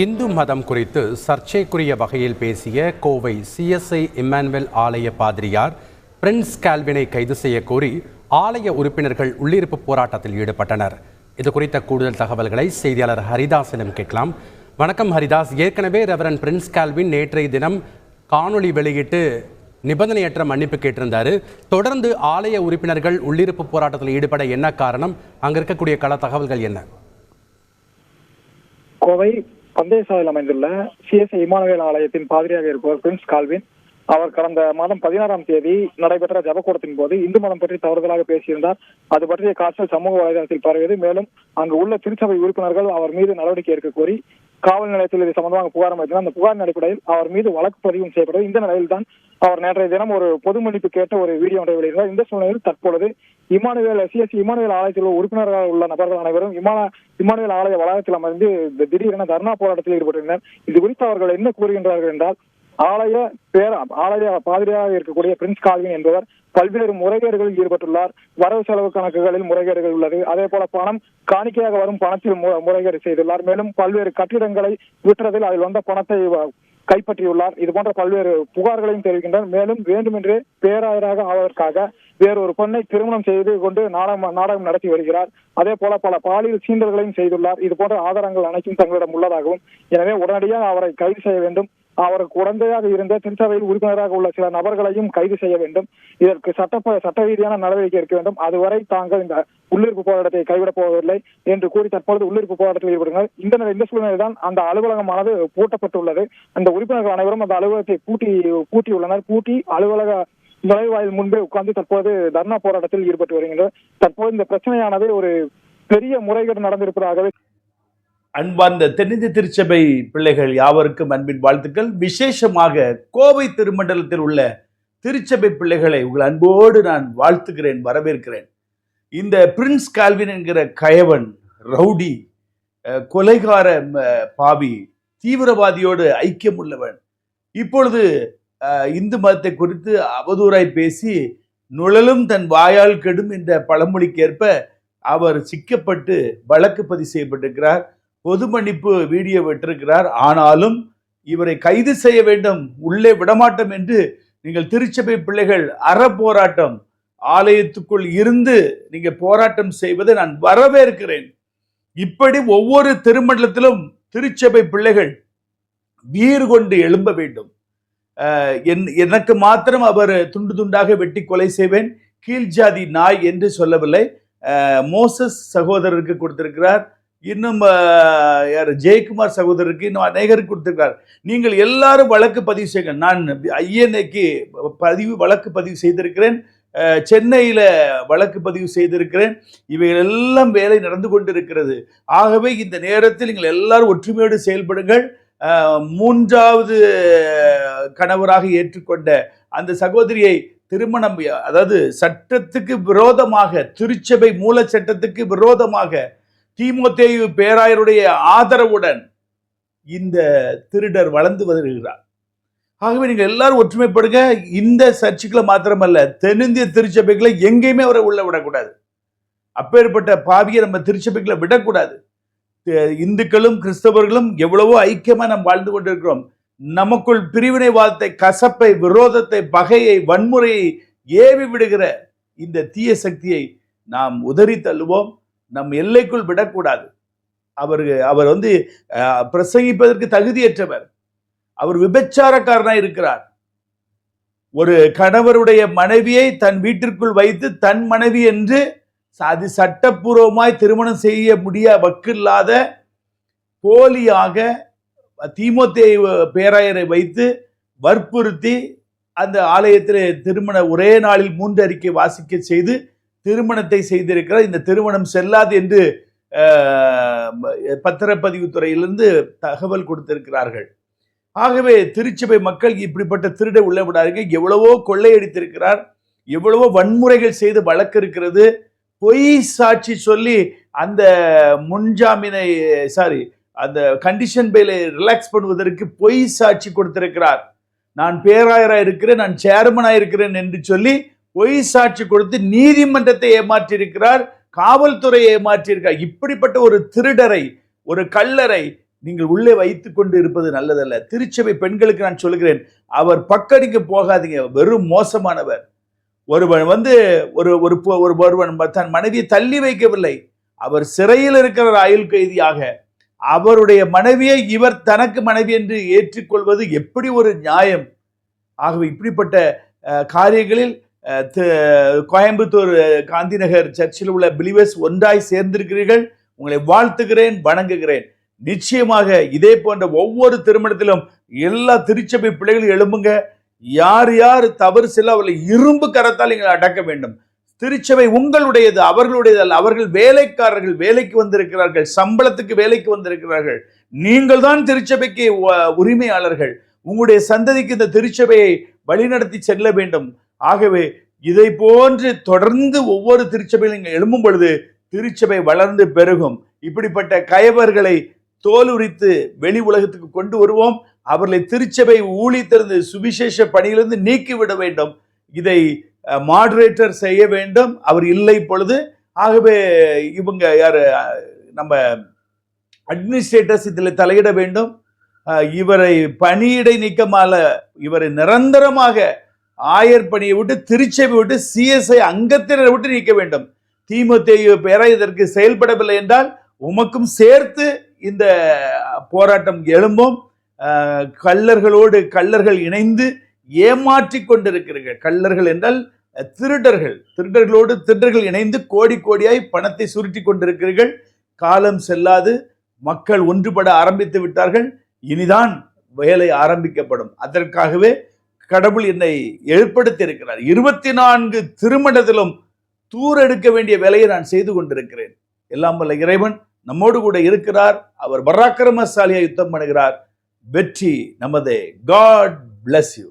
இந்து மதம் குறித்து சர்ச்சைக்குரிய வகையில் பேசிய கோவை சிஎஸ்ஐ இம்மானுவேல் ஆலய பாதிரியார் பிரின்ஸ் கால்வினை கைது செய்ய கோரி ஆலய உறுப்பினர்கள் உள்ளிருப்பு போராட்டத்தில் ஈடுபட்டனர். இது குறித்த கூடுதல் தகவல்களை செய்தியாளர் ஹரிதாஸிடம் கேட்கலாம். வணக்கம் ஹரிதாஸ். ஏற்கனவே ரெவரன் பிரின்ஸ் கால்வின் நேற்றைய தினம் காணொளி வெளியிட்டு நிபந்தனையற்ற மன்னிப்பு கேட்டிருந்தாரு. தொடர்ந்து ஆலய உறுப்பினர்கள் உள்ளிருப்பு போராட்டத்தில் ஈடுபட என்ன காரணம்? அங்க இருக்கக்கூடிய கள தகவல்கள் என்ன? கோவை பந்தய சாலையில் அமைந்துள்ள சிஎஸ்ஐ இமானுவேல் ஆலயத்தின் பாதிரியாக இருப்பவர் பிரின்ஸ் கால்வின். அவர் கடந்த மாதம் பதினாறாம் தேதி நடைபெற்ற ஜபக்கூடத்தின் போது இந்து மதம் பற்றி தவறுதலாக பேசியிருந்தார். அது பற்றிய காய்ச்சல் சமூக வலைதளத்தில் பரவியது. மேலும் அங்கு உள்ள திருச்சபை உறுப்பினர்கள் அவர் மீது நடவடிக்கை எடுக்க கோரி காவல் நிலையத்தில் இது சம்பந்தமாக புகார் அமைத்தனர். அந்த புகாரின் அடிப்படையில் அவர் மீது வழக்கு பதிவும் செய்யப்பட்டது. இந்த நிலையில் தான் அவர் நேற்றைய தினம் ஒரு பொது மன்னிப்பு கேட்ட ஒரு வீடியோ ஒன்றை வெளியிட்டார். இந்த சூழ்நிலையில் தற்பொழுது இமானுவேல் சிஎஸ்சி இமானுவேல் ஆலயத்தில் உள்ள உள்ள நபர்கள் அனைவரும் இமான இமானுவேல் ஆலய வளாகத்தில் அமர்ந்து திடீரென தர்ணா போராட்டத்தில் ஈடுபட்டிருந்தனர் இது குறித்து அவர்கள் என்ன கூறுகின்றார்கள் என்றால் ஆலய பேர ஆலய பாதிரியாக இருக்கக்கூடிய பிரின்ஸ் கால்வின் என்பவர் பல்வேறு முறைகேடுகளில் ஈடுபட்டுள்ளார். வரவு செலவு கணக்குகளில் முறைகேடுகள் உள்ளது. அதே போல பணம் காணிக்கையாக வரும் பணத்தில் முறைகேடு செய்துள்ளார். மேலும் பல்வேறு கட்டிடங்களை விற்றுறதில் அதில் வந்த பணத்தை கைப்பற்றியுள்ளார். இது போன்ற பல்வேறு புகார்களையும் தெரிவிக்கின்றனர் மேலும் வேண்டுமென்றே பேராயராக ஆவதற்காக வேறொரு பெண்ணை திருமணம் செய்து கொண்டு நாடகம் நாடகம் நடத்தி வருகிறார். அதே போல பல பாலியல் சீண்டல்களையும் செய்துள்ளார். இது போன்ற ஆதாரங்கள் அனைத்தும் தங்களிடம் உள்ளதாகவும் எனவே உடனடியாக அவரை கைது செய்ய வேண்டும். அவருக்கு குழந்தையாக இருந்த திருச்சபையில் உறுப்பினராக உள்ள சில நபர்களையும் கைது செய்ய வேண்டும். இதற்கு சட்ட சட்ட ரீதியான நடவடிக்கை எடுக்க வேண்டும். அதுவரை தாங்கள் இந்த உள்ளிருப்பு போராட்டத்தை கைவிடப் போவதில்லை என்று கூறி தற்பொழுது உள்ளிருப்பு போராட்டத்தில் ஈடுபடுங்கள். இந்த நிலை இந்த சூழ்நிலையில் தான் அந்த அலுவலகமானது பூட்டப்பட்டுள்ளது. அந்த உறுப்பினர்கள் அனைவரும் அந்த அலுவலகத்தை பூட்டி பூட்டியுள்ளனர். பூட்டி அலுவலக நுழைவாயில் முன்பே உட்கார்ந்து தற்போது தர்ணா போராட்டத்தில் ஈடுபட்டு வருகின்றனர். தற்போது இந்த பிரச்சனையானது ஒரு பெரிய முறைகேடு நடந்திருப்பதாகவே அன்பார்ந்த தென்னிந்திய திருச்சபை பிள்ளைகள் யாவருக்கும் அன்பின் வாழ்த்துக்கள். விசேஷமாக கோவை திருமண்டலத்தில் உள்ள திருச்சபை பிள்ளைகளை உங்கள் அன்போடு நான் வாழ்த்துகிறேன் வரவேற்கிறேன். இந்த பிரின்ஸ் கால்வின் என்கிற கயவன் ரவுடி கொலைகார பாவி தீவிரவாதியோடு ஐக்கியம் உள்ளவன் இப்பொழுது இந்து மதத்தை குறித்து அவதூறாய் பேசி நுழலும் தன் வாயால் கெடும் என்ற பழமொழிக்கேற்ப அவர் சிக்கப்பட்டு வழக்கு பதிவு செய்யப்பட்டிருக்கிறார். பொது மன்னிப்பு வீடியோ விட்டிருக்கிறார். ஆனாலும் இவரை கைது செய்ய வேண்டும் உள்ளே விடமாட்டோம் என்று நீங்கள் திருச்சபை பிள்ளைகள் அற போராட்டம் ஆலயத்துக்குள் இருந்து நீங்க போராட்டம் செய்வதை நான் வரவேற்கிறேன். இப்படி ஒவ்வொரு திருமண்டலத்திலும் திருச்சபை பிள்ளைகள் வீறு கொண்டு எழும்ப வேண்டும். என் எனக்கு மாத்திரம் அவர் துண்டு துண்டாக வெட்டி கொலை செய்வேன். கீழ்ஜாதி நாய் என்று சொல்லவில்லை. மோசஸ் சகோதரருக்கு கொடுத்திருக்கிறார். இன்னும் யார்? ஜெயக்குமார் சகோதரருக்கு இன்னும் அநேகருக்கு கொடுத்துருக்காரு. நீங்கள் எல்லாரும் வழக்கு பதிவு செய்யுங்க நான் ஐஎன்ஏக்கு பதிவு வழக்கு பதிவு செய்திருக்கிறேன். சென்னையில் வழக்கு பதிவு செய்திருக்கிறேன். இவைகள் எல்லாம் வேலை நடந்து கொண்டிருக்கிறது. ஆகவே இந்த நேரத்தில் நீங்கள் எல்லாரும் ஒற்றுமையோடு செயல்படுங்கள். மூன்றாவது கணவராக ஏற்றுக்கொண்ட அந்த சகோதரியை திருமணம் அதாவது சட்டத்துக்கு விரோதமாக திருச்சபை மூல சட்டத்துக்கு விரோதமாக தீமோத்தேயு பேராயருடைய ஆதரவுடன் இந்த திருடர் வளர்ந்து வருகிறார். ஆகவே நீங்கள் எல்லாரும் ஒற்றுமைப்படுங்க. இந்த சர்ச்சுக்களை மாத்திரமல்ல தென்னிந்திய திருச்சபைகளை எங்கேயுமே அவரை உள்ள விடக்கூடாது. அப்பேற்பட்ட பாவியை நம்ம திருச்சபைகளை விடக்கூடாது. இந்துக்களும் கிறிஸ்தவர்களும் எவ்வளவோ ஐக்கியமாக நாம் வாழ்ந்து கொண்டிருக்கிறோம். நமக்குள் பிரிவினைவாதத்தை கசப்பை விரோதத்தை பகையை வன்முறையை ஏவி விடுகிற இந்த தீய சக்தியை நாம் உதறி தள்ளுவோம். நம் எல்லைக்குள் விடக்கூடாது. அவர் அவர் வந்து பிரசங்கிப்பதற்கு தகுதியற்றவர். அவர் விபச்சாரக்காரனாக இருக்கிறார். ஒரு கணவருடைய மனைவியை தன் வீட்டிற்குள் வைத்து தன் மனைவி என்று அது சட்டப்பூர்வமாய் திருமணம் செய்ய முடிய வக்கில்லாத போலியாக தீமோத்தேயு பேராயரை வைத்து வற்புறுத்தி அந்த ஆலயத்தில் திருமண ஒரே நாளில் மூன்று அறிக்கை வாசிக்க செய்து திருமணத்தை செய்திருக்கிறார். இந்த திருமணம் செல்லாது என்று பத்திரப்பதிவுத்துறையிலிருந்து தகவல் கொடுத்திருக்கிறார்கள். ஆகவே திருச்சபை மக்கள் இப்படிப்பட்ட திருடை உள்ள விடாதீங்க எவ்வளவோ கொள்ளையடித்திருக்கிறார். எவ்வளவோ வன்முறைகள் செய்து வழக்கு இருக்கிறது. பொய் சாட்சி சொல்லி அந்த முன்ஜாமீனை சாரி அந்த கண்டிஷன் பெயிலை ரிலாக்ஸ் பண்ணுவதற்கு பொய் சாட்சி கொடுத்திருக்கிறார். நான் பேராயராக இருக்கிறேன் நான் சேர்மனாக இருக்கிறேன் என்று சொல்லி பொய் சாட்சி கொடுத்து நீதிமன்றத்தை ஏமாற்றியிருக்கிறார் காவல்துறையை ஏமாற்றியிருக்கார் இப்படிப்பட்ட ஒரு திருடரை ஒரு கல்லரை நீங்கள் உள்ளே வைத்து கொண்டு இருப்பது நல்லதல்ல. திருச்சபை பெண்களுக்கு நான் சொல்கிறேன் அவர் பக்கடிக்கு போகாதீங்க வெறும் மோசமானவர். ஒருவன் வந்து ஒரு ஒரு பொ- ஒரு ஒருவன் தன் மனைவியை தள்ளி வைக்கவில்லை. அவர் சிறையில் இருக்கிற ஆயுள் கைதியாக. அவருடைய மனைவியை இவர் தனக்கு மனைவி என்று ஏற்றுக்கொள்வது எப்படி ஒரு நியாயம்? ஆகவே இப்படிப்பட்ட காரியங்களில் கோயம்புத்தூர் காந்திநகர் சர்ச்சில் உள்ள பிலிவர்ஸ் ஒன்றாய் சேர்ந்திருக்கிறீர்கள். உங்களை வாழ்த்துகிறேன் வணங்குகிறேன். நிச்சயமாக இதே போன்ற ஒவ்வொரு திருமணத்திலும் எல்லா திருச்சபை பிள்ளைகளும் எழும்புங்க. யார் யார் தவறு செல்ல அவர்களை இரும்பு கரத்தால் நீங்கள் அடக்க வேண்டும். திருச்சபை உங்களுடையது அவர்களுடையது அல்ல. அவர்கள் வேலைக்காரர்கள் வேலைக்கு வந்திருக்கிறார்கள் சம்பளத்துக்கு வேலைக்கு வந்திருக்கிறார்கள். நீங்கள் தான் திருச்சபைக்கு உரிமையாளர்கள். உங்களுடைய சந்ததிக்கு இந்த திருச்சபையை வழிநடத்தி செல்ல வேண்டும். ஆகவே இதை போன்று தொடர்ந்து ஒவ்வொரு திருச்சபையில் நீங்கள் எழும்பும் பொழுது திருச்சபை வளர்ந்து பெருகும். இப்படிப்பட்ட கயவர்களை தோல் உரித்து வெளி உலகத்துக்கு கொண்டு வருவோம். அவர்களை திருச்சபை ஊழித்திருந்து சுவிசேஷ பணியிலிருந்து நீக்கிவிட வேண்டும். இதை மாடரேட்டர் செய்ய வேண்டும். அவர் இல்லை பொழுது ஆகவே இவங்க யார் நம்ம அட்மினிஸ்ட்ரேட்டர்ஸ் இதில் தலையிட வேண்டும். இவரை பணியிடை நீக்கமால இவரை நிரந்தரமாக ஆயர் பணியை விட்டு திருச்சபை விட்டு சிஎஸ்ஐ அங்கத்தினரை விட்டு நீக்க வேண்டும். திமுக பெற இதற்கு செயல்படவில்லை என்றால் உமக்கும் சேர்த்து இந்த போராட்டம் எழும்பும். கள்ளர்களோடு கள்ளர்கள் இணைந்து ஏமாற்றி கொண்டிருக்கிறீர்கள். கள்ளர்கள் என்றால் திருடர்கள். திருடர்களோடு திருடர்கள் இணைந்து கோடி கோடியாய் பணத்தை சுருட்டி கொண்டிருக்கிறீர்கள். காலம் செல்லாது மக்கள் ஒன்றுபட ஆரம்பித்து விட்டார்கள். இனிதான் வேலை ஆரம்பிக்கப்படும். அதற்காகவே கடவுள் என்னை ஏற்படுத்தி இருக்கிறார் இருபத்தி நான்கு திருமணத்திலும் தூரெடுக்க வேண்டிய வேலையை நான் செய்து கொண்டிருக்கிறேன். எல்லாம் வல்ல இறைவன் நம்மோடு கூட இருக்கிறார். அவர் பராக்கிரமசாலியா யுத்தம் பண்ணுகிறார். வெற்றி நமதே. God bless you